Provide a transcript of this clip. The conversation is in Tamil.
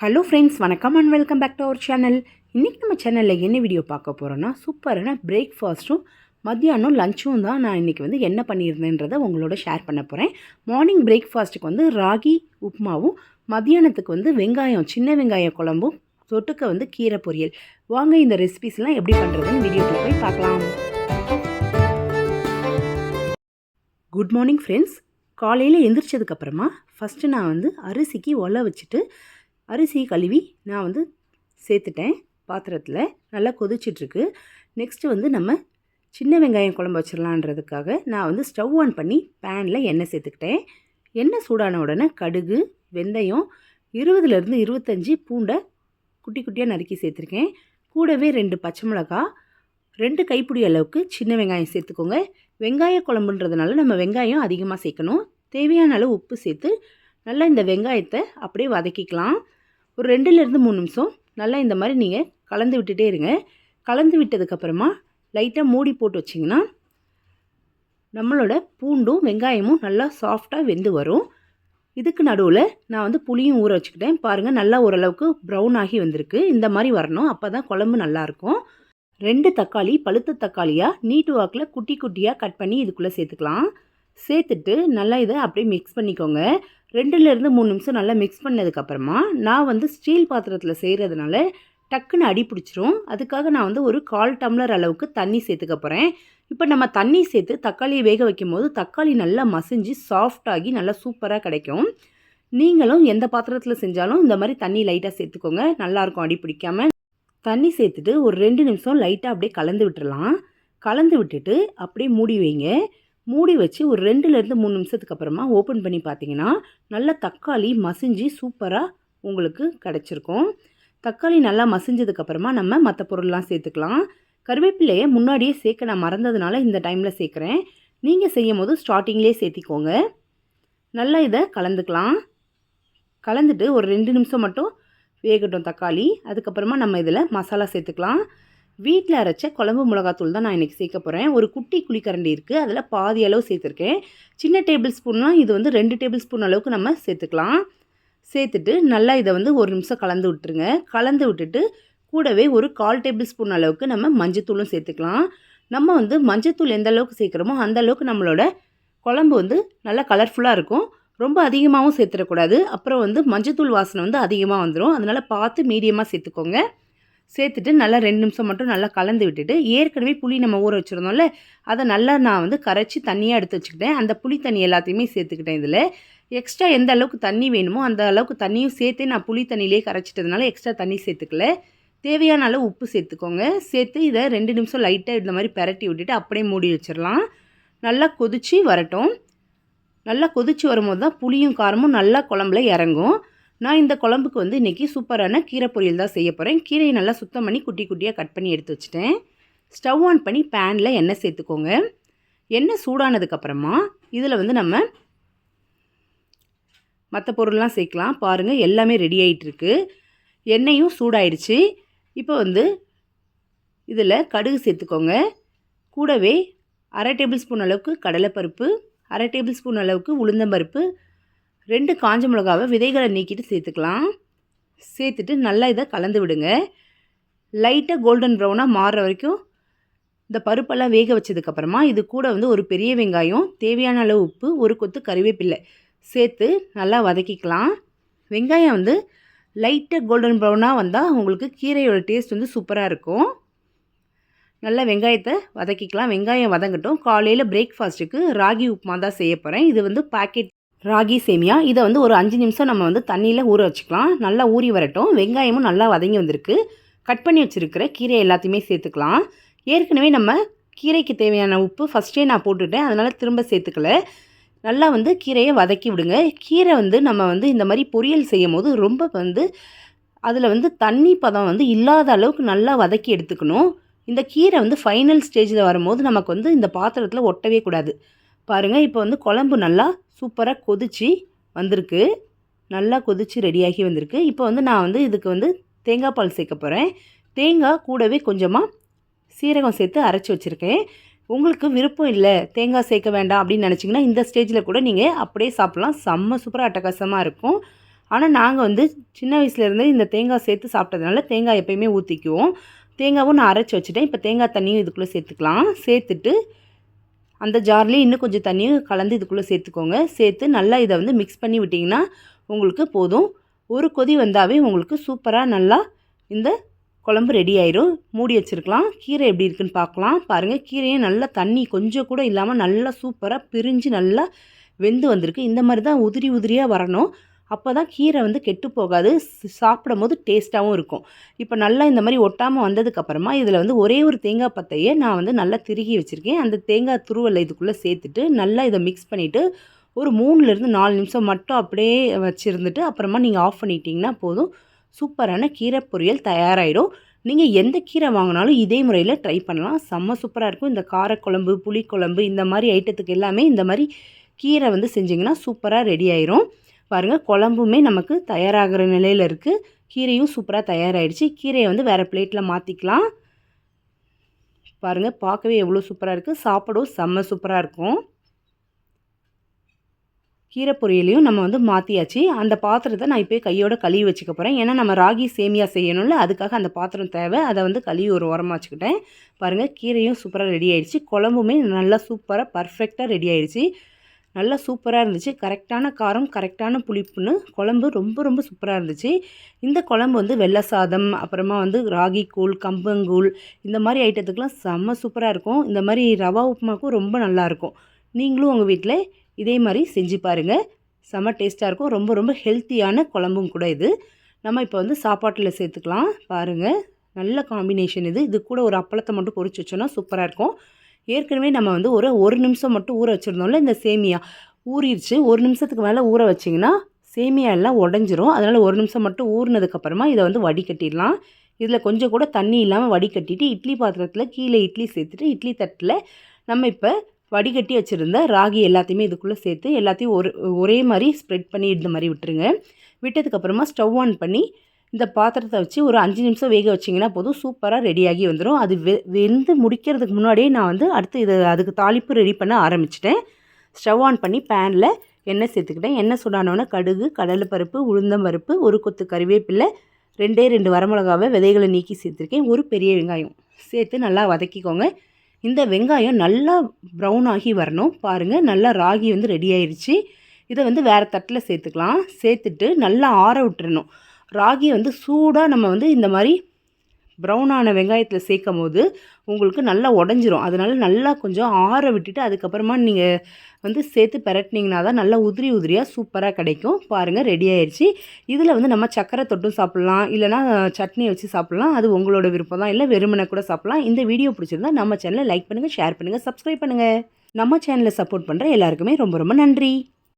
ஹலோ ஃப்ரெண்ட்ஸ் வணக்கம் and welcome back to our channel இன்றைக்கி நம்ம சேனலில் என்ன வீடியோ பார்க்க போகிறோன்னா சூப்பரான பிரேக்ஃபாஸ்ட்டும் மத்தியானம் லஞ்சும் தான் நான் இன்றைக்கி வந்து என்ன பண்ணியிருந்தேன்றதை உங்களோட ஷேர் பண்ண போகிறேன் மார்னிங் பிரேக்ஃபாஸ்ட்டுக்கு வந்து ராகி உப்புமாவும் மத்தியானத்துக்கு வந்து வெங்காயம் சின்ன வெங்காய குழம்பும் தொட்டுக்க வந்து கீரை பொரியல். வாங்க இந்த ரெசிபிஸ்லாம் எப்படி பண்ணுறதுன்னு வீடியோக்குள்ள போய் பார்க்கலாம். குட் மார்னிங் ஃப்ரெண்ட்ஸ் காலையில் எந்திரிச்சதுக்கப்புறமா ஃபஸ்ட்டு நான் வந்து அரிசிக்கு ஒலை வச்சுட்டு அரிசி கழுவி நான் வந்து சேர்த்துட்டேன் பாத்திரத்தில். நல்லா கொதிச்சிட்ருக்கு. நெக்ஸ்ட்டு வந்து நம்ம சின்ன வெங்காயம் குழம்பு வச்சிடலான்றதுக்காக நான் வந்து ஸ்டவ் ஆன் பண்ணி பேனில் எண்ணெய் சேர்த்துக்கிட்டேன். எண்ணெய் சூடான உடனே கடுகு வெந்தயம் இருபதுலேருந்து இருபத்தஞ்சி பூண்டை குட்டி குட்டியாக நறுக்கி சேர்த்துருக்கேன். கூடவே ரெண்டு பச்சை மிளகா ரெண்டு கைப்பிடி அளவுக்கு சின்ன வெங்காயம் சேர்த்துக்கோங்க. வெங்காய குழம்புன்றதுனால நம்ம வெங்காயம் அதிகமாக சேர்க்கணும். தேவையான அளவு உப்பு சேர்த்து நல்லா இந்த வெங்காயத்தை அப்படியே வதக்கிக்கலாம். ஒரு ரெண்டுலேருந்து மூணு நிமிஷம். நல்லா இந்த மாதிரி நீங்கள் கலந்து விட்டுட்டே இருங்க. கலந்து விட்டதுக்கப்புறமா லைட்டாக மூடி போட்டு வச்சிங்கன்னா நம்மளோட பூண்டும் வெங்காயமும் நல்லா சாஃப்டாக வெந்து வரும். இதுக்கு நடுவில் நான் வந்து புளியும் ஊற வச்சுக்கிட்டேன். பாருங்கள் நல்லா ஓரளவுக்கு ப்ரௌன் ஆகி வந்திருக்கு. இந்த மாதிரி வரணும். அப்போ தான் குழம்பு நல்லாயிருக்கும் ரெண்டு தக்காளி பழுத்த தக்காளியாக நீட்டு வாக்கில் குட்டி குட்டியாக கட் பண்ணி இதுக்குள்ளே சேர்த்துக்கலாம். சேர்த்துட்டு நல்லா இதை அப்படியே மிக்ஸ் பண்ணிக்கோங்க. ரெண்டுலேருந்து மூணு நிமிஷம் நல்லா மிக்ஸ் பண்ணதுக்கப்புறமா நான் வந்து ஸ்டீல் பாத்திரத்தில் செய்கிறதுனால டக்குன்னு அடி பிடிச்சிரும். அதுக்காக நான் வந்து ஒரு கால் டம்ளர் அளவுக்கு தண்ணி சேர்த்துக்க போகிறேன் இப்போ நம்ம தண்ணி சேர்த்து தக்காளியை வேக வைக்கும் போது தக்காளி நல்லா மசிஞ்சு சாஃப்டாகி நல்லா சூப்பராக கிடைக்கும். நீங்களும் எந்த பாத்திரத்தில் செஞ்சாலும் இந்த மாதிரி தண்ணி லைட்டாக சேர்த்துக்கோங்க. நல்லாயிருக்கும் அடி பிடிக்காம. தண்ணி சேர்த்துட்டு ஒரு ரெண்டு நிமிஷம் லைட்டாக அப்படியே கலந்து விட்டுடலாம் கலந்து விட்டுட்டு அப்படியே மூடி வைங்க. மூடி வச்சு ஒரு ரெண்டுலேருந்து மூணு நிமிஷத்துக்கு அப்புறமா ஓப்பன் பண்ணி பார்த்தீங்கன்னா நல்லா தக்காளி மசிஞ்சு சூப்பராக உங்களுக்கு கிடச்சிருக்கும். தக்காளி நல்லா மசிஞ்சதுக்கப்புறமா நம்ம மற்ற பொருள்லாம் சேர்த்துக்கலாம். கருவேப்பிலையை முன்னாடியே சேர்க்க நான் மறந்ததுனால இந்த டைமில் சேர்க்குறேன். நீங்கள் செய்யும் போது ஸ்டார்டிங்லேயே சேர்த்திக்கோங்க. நல்லா இதை கலந்துக்கலாம். கலந்துட்டு ஒரு ரெண்டு நிமிஷம் மட்டும் வேகட்டும் தக்காளி. அதுக்கப்புறமா நம்ம இதில் மசாலா சேர்த்துக்கலாம். வீட்டில் அரைச்ச குழம்பு மிளகாத்தூள் தான் நான் இன்றைக்கி சேர்க்க போகிறேன் ஒரு குட்டி குழிக்கரண்டி இருக்குது அதில் பாதி அளவு சேர்த்துருக்கேன். சின்ன டேபிள் ஸ்பூன்லாம் இது வந்து ரெண்டு டேபிள் ஸ்பூன் அளவுக்கு நம்ம சேர்த்துக்கலாம். சேர்த்துட்டு நல்லா இதை வந்து ஒரு நிமிஷம் கலந்து விட்டுருங்க. கலந்து விட்டுட்டு கூடவே ஒரு கால் டேபிள் ஸ்பூன் அளவுக்கு நம்ம மஞ்சத்தூளும் சேர்த்துக்கலாம். நம்ம வந்து மஞ்சத்தூள் எந்த அளவுக்கு சேர்க்குறோமோ அந்த அளவுக்கு நம்மளோட குழம்பு வந்து நல்லா கலர்ஃபுல்லாக இருக்கும். ரொம்ப அதிகமாகவும் சேர்த்துடக்கூடாது. அப்புறம் வந்து மஞ்சத்தூள் வாசனை வந்து அதிகமாக வந்துடும் அதனால் பார்த்து மீடியமாக சேர்த்துக்கோங்க. சேர்த்துட்டு நல்லா ரெண்டு நிமிஷம் மட்டும் நல்லா கலந்து விட்டுட்டு ஏற்கனவே புளி நம்ம ஊற வச்சுருந்தோம்ல அதை நல்லா நான் வந்து கரைச்சி தண்ணியாக எடுத்து வச்சுக்கிட்டேன். அந்த புளி தண்ணி எல்லாத்தையுமே சேர்த்துக்கிட்டேன் இதில். எக்ஸ்ட்ரா எந்த அளவுக்கு தண்ணி வேணுமோ அந்த அளவுக்கு தண்ணியும் சேர்த்தே நான் புளி தண்ணியிலே கரைச்சிட்டதுனால எக்ஸ்ட்ரா தண்ணி சேர்த்துக்கல. தேவையான அளவு உப்பு சேர்த்துக்கோங்க. சேர்த்து இதை ரெண்டு நிமிஷம் லைட்டாக இந்த மாதிரி பரட்டி விட்டுட்டு அப்படியே மூடி வச்சிடலாம். நல்லா கொதித்து வரட்டும். நல்லா கொதித்து வரும்போது தான் புளியும் காரமும் நல்லா குழம்புல இறங்கும். நான் இந்த குழம்புக்கு வந்து இன்றைக்கி சூப்பரான கீரை பொரியல் தான் செய்ய போகிறேன் கீரையை நல்லா சுத்தம் பண்ணி குட்டி குட்டியாக கட் பண்ணி எடுத்து வச்சுட்டேன். ஸ்டவ் ஆன் பண்ணி பேனில் எண்ணெய் சேர்த்துக்கோங்க. எண்ணெய் சூடானதுக்கப்புறமா இதில் வந்து நம்ம மற்ற பொருள்லாம் சேர்க்கலாம். பாருங்கள் எல்லாமே ரெடி ஆகிட்டுருக்கு எண்ணெயும் சூடாயிடுச்சு. இப்போ வந்து இதில் கடுகு சேர்த்துக்கோங்க. கூடவே அரை டேபிள் ஸ்பூன் அளவுக்கு கடலைப்பருப்பு அரை டேபிள் ஸ்பூன் அளவுக்கு உளுந்தம்பருப்பு ரெண்டு காஞ்ச மிளகாவை விதைகளை நீக்கிட்டு சேர்த்துக்கலாம். சேர்த்துட்டு நல்லா இதை கலந்து விடுங்க. லைட்டாக கோல்டன் ப்ரௌனாக மாறுற வரைக்கும் இந்த பருப்பெல்லாம் வேக வச்சதுக்கப்புறமா இது கூட வந்து ஒரு பெரிய வெங்காயம் தேவையான அளவு உப்பு ஒரு கொத்து கறிவேப்பில்லை சேர்த்து நல்லா வதக்கிக்கலாம். வெங்காயம் வந்து லைட்டாக கோல்டன் ப்ரௌனாக வந்தால் உங்களுக்கு கீரையோட டேஸ்ட் வந்து சூப்பராக இருக்கும். நல்லா வெங்காயத்தை வதக்கிக்கலாம். வெங்காயம் வதங்கட்டும். காலையில் பிரேக்ஃபாஸ்ட்டுக்கு ராகி உப்புமா தான் செய்ய போகிறேன் இது வந்து பாக்கெட் ராகி சேமியா. இதை வந்து ஒரு அஞ்சு நிமிஷம் நம்ம வந்து தண்ணியில் ஊற வச்சுக்கலாம். நல்லா ஊறி வரட்டும். வெங்காயமும் நல்லா வதங்கி வந்திருக்கு. கட் பண்ணி வச்சுருக்கிற கீரை எல்லாத்தையுமே சேர்த்துக்கலாம். ஏற்கனவே நம்ம கீரைக்கு தேவையான உப்பு ஃபஸ்ட்டே நான் போட்டுட்டேன். அதனால் திரும்ப சேர்த்துக்கல. நல்லா வந்து கீரையை வதக்கி விடுங்க. கீரை வந்து நம்ம வந்து இந்த மாதிரி பொரியல் செய்யும் போது ரொம்ப வந்து அதில் வந்து தண்ணி பதம் வந்து இல்லாத அளவுக்கு நல்லா வதக்கி எடுத்துக்கணும். இந்த கீரை வந்து ஃபைனல் ஸ்டேஜில் வரும்போது நமக்கு வந்து இந்த பாத்திரத்தில் ஒட்டவே கூடாது. பாருங்கள் இப்போ வந்து குழம்பு நல்லா சூப்பராக கொதிச்சு வந்திருக்கு. நல்லா கொதிச்சு ரெடியாகி வந்திருக்கு. இப்போ வந்து நான் வந்து இதுக்கு வந்து தேங்காய் பால் சேர்க்க போகிறேன் தேங்காய் கூடவே கொஞ்சமாக சீரகம் சேர்த்து அரைச்சி வச்சுருக்கேன். உங்களுக்கு விருப்பம் இல்லை தேங்காய் சேர்க்க வேண்டாம் அப்படின்னு நினச்சிங்கன்னா இந்த ஸ்டேஜில் கூட நீங்கள் அப்படியே சாப்பிட்லாம். செம்ம சூப்பராக அட்டகாசமாக இருக்கும். ஆனால் நாங்கள் வந்து சின்ன வயசுலேருந்தே இந்த தேங்காய் சேர்த்து சாப்பிட்டதுனால தேங்காய் எப்பயுமே ஊற்றிக்குவோம் தேங்காவும் நான் அரைச்சி வச்சுட்டேன். இப்போ தேங்காய் தண்ணியும் இதுக்குள்ளே சேர்த்துக்கலாம். சேர்த்துட்டு அந்த ஜார்லேயே இன்னும் கொஞ்சம் தண்ணியும் கலந்து இதுக்குள்ளே சேர்த்துக்கோங்க. சேர்த்து நல்லா இதை வந்து மிக்ஸ் பண்ணி விட்டிங்கன்னா உங்களுக்கு போதும். ஒரு கொதி வந்தாவே உங்களுக்கு சூப்பராக நல்லா இந்த குழம்பு ரெடி ஆயிரும். மூடி வச்சுருக்கலாம். கீரை எப்படி இருக்குன்னு பார்க்கலாம். பாருங்கள் கீரையும் நல்லா தண்ணி கொஞ்சம் கூட இல்லாமல் நல்லா சூப்பராக பிரிஞ்சு நல்லா வெந்து வந்திருக்கு. இந்த மாதிரி தான் உதிரி உதிரியாக வரணும். அப்போ தான் கீரை வந்து கெட்டு போகாது சாப்பிடும் போது டேஸ்ட்டாகவும் இருக்கும். இப்போ நல்லா இந்த மாதிரி ஒட்டாமல் வந்ததுக்கப்புறமா இதில் வந்து ஒரே ஒரு தேங்காய் பத்தையே நான் வந்து நல்லா திருகி வச்சுருக்கேன். அந்த தேங்காய் துருவலை இதுக்குள்ளே சேர்த்துட்டு நல்லா இதை மிக்ஸ் பண்ணிவிட்டு ஒரு மூணுலேருந்து நாலு நிமிஷம் மட்டும் அப்படியே வச்சுருந்துட்டு அப்புறமா நீங்கள் ஆஃப் பண்ணிட்டீங்கன்னா போதும். சூப்பரான கீரை பொரியல் தயாராகிடும் நீங்கள் எந்த கீரை வாங்கினாலும் இதே முறையில் ட்ரை பண்ணலாம். செம்ம சூப்பராக இருக்கும். இந்த காரக்குழம்பு புளிக்குழம்பு இந்த மாதிரி ஐட்டத்துக்கு எல்லாமே இந்த மாதிரி கீரை வந்து செஞ்சிங்கன்னா சூப்பராக ரெடி ஆயிரும். பாருங்கள் குழம்புமே நமக்கு தயாராகிற நிலையில் இருக்குது கீரையும் சூப்பராக தயாராகிடுச்சு கீரையை வந்து வேறு பிளேட்டில் மாற்றிக்கலாம் பாருங்கள் பார்க்கவே எவ்வளோ சூப்பராக இருக்குது சாப்பிடவும் செம்ம சூப்பராக இருக்கும். கீரை பொரியலையும் நம்ம வந்து மாற்றியாச்சு அந்த பாத்திரத்தை நான் இப்போ கையோட கழுவி வச்சுக்க போகிறேன் ஏன்னா நம்ம ராகி சேமியா செய்யணும்ல அதுக்காக அந்த பாத்திரம் தேவை. அதை வந்து கழுவி ஒரு உரமாக வச்சுக்கிட்டேன். பாருங்கள் கீரையும் சூப்பராக ரெடி ஆயிடுச்சு. குழம்புமே நல்லா சூப்பராக பர்ஃபெக்டாக ரெடி ஆயிடுச்சு. நல்லா சூப்பராக இருந்துச்சு. கரெக்டான காரம் கரெக்டான புளிப்புன்னு குழம்பு ரொம்ப ரொம்ப சூப்பராக இருந்துச்சு. இந்த குழம்பு வந்து வெள்ளை சாதம் அப்புறமா வந்து ராகி கூழ் கம்பங்கூழ் இந்த மாதிரி ஐட்டத்துக்கெலாம் செம்ம சூப்பராக இருக்கும். இந்த மாதிரி ரவா உப்புமாக்கும் ரொம்ப நல்லாயிருக்கும் நீங்களும் உங்கள் வீட்டில் இதே மாதிரி செஞ்சு பாருங்கள் செம்ம டேஸ்ட்டாக இருக்கும். ரொம்ப ரொம்ப ஹெல்த்தியான குழம்பும் கூட இது. நம்ம இப்போ வந்து சாப்பாட்டில் சேர்த்துக்கலாம். பாருங்கள் நல்ல காம்பினேஷன் இது. இது கூட ஒரு அப்பளத்தை மட்டும் பொறிச்சு வச்சோன்னா சூப்பராக இருக்கும். ஏற்கனவே நம்ம வந்து ஒரு ஒரு நிமிஷம் மட்டும் ஊற வச்சுருந்தோம்ல இந்த சேமியா. ஊறிடுச்சு. ஒரு நிமிஷத்துக்கு மேலே ஊற வச்சிங்கன்னா சேமியா எல்லாம் உடஞ்சிரும். அதனால் ஒரு நிமிஷம் மட்டும் ஊறினதுக்கப்புறமா இதை வந்து வடிகட்டிடலாம். இதில் கொஞ்சம் கூட தண்ணி இல்லாமல் வடிகட்டிட்டு இட்லி பாத்திரத்தில் கீழே இட்லி சேர்த்துட்டு இட்லி தட்டில் நம்ம இப்போ வடிகட்டி வச்சுருந்த ராகி எல்லாத்தையுமே இதுக்குள்ளே சேர்த்து எல்லாத்தையும் ஒரு ஒரே மாதிரி ஸ்ப்ரெட் பண்ணி இந்த மாதிரி விட்டுருங்க. விட்டதுக்கப்புறமா ஸ்டவ் ஆன் பண்ணி இந்த பாத்திரத்தை வச்சு ஒரு அஞ்சு நிமிஷம் வேக வச்சிங்கன்னா போதும். சூப்பராக ரெடியாகி வந்துடும் அது வெ வெந்து முடிக்கிறதுக்கு முன்னாடியே நான் வந்து அடுத்து இது அதுக்கு தாளிப்பு ரெடி பண்ண ஆரம்பிச்சிட்டேன். ஸ்டவ் ஆன் பண்ணி பேனில் எண்ணெய் சேர்த்துக்கிட்டேன். எண்ணெய் சுடானோன்னே கடுகு கடலைப்பருப்பு உளுந்தம்பருப்பு ஒரு கொத்து கறிவேப்பில்லை ரெண்டே ரெண்டு வரமிளகாவை விதைகளை நீக்கி சேர்த்துருக்கேன். ஒரு பெரிய வெங்காயம் சேர்த்து நல்லா வதக்கிக்கோங்க. இந்த வெங்காயம் நல்லா ப்ரௌன் ஆகி வரணும். பாருங்கள் நல்லா ராகி வந்து ரெடி ஆயிடுச்சு இதை வந்து வேறு தட்டில் சேர்த்துக்கலாம். சேர்த்துட்டு நல்லா ஆற விட்டுறணும். ராகி வந்து சூடாக நம்ம வந்து இந்த மாதிரி ப்ரௌனான வெங்காயத்தில் சேர்க்கும் போது உங்களுக்கு நல்லா உடஞ்சிரும். அதனால் நல்லா கொஞ்சம் ஆற விட்டுட்டு அதுக்கப்புறமா நீங்கள் வந்து சேர்த்து பெரட்டினீங்கன்னா தான் நல்லா உதிரி உதிரியாக சூப்பராக கிடைக்கும். பாருங்கள் ரெடி ஆயிடுச்சு இதில் வந்து நம்ம சக்கரை தொட்டும் சாப்பிட்லாம். இல்லைனா சட்னி வச்சு சாப்பிட்லாம். அது உங்களோட விருப்பம் தான். இல்லை வெறுமனை கூட சாப்பிட்லாம். இந்த வீடியோ பிடிச்சிருந்தா நம்ம சேனலை லைக் பண்ணுங்கள் ஷேர் பண்ணுங்கள் சப்ஸ்கிரைப் பண்ணுங்கள் நம்ம சேனலை சப்போர்ட் பண்ணுற எல்லாருக்குமே ரொம்ப ரொம்ப நன்றி.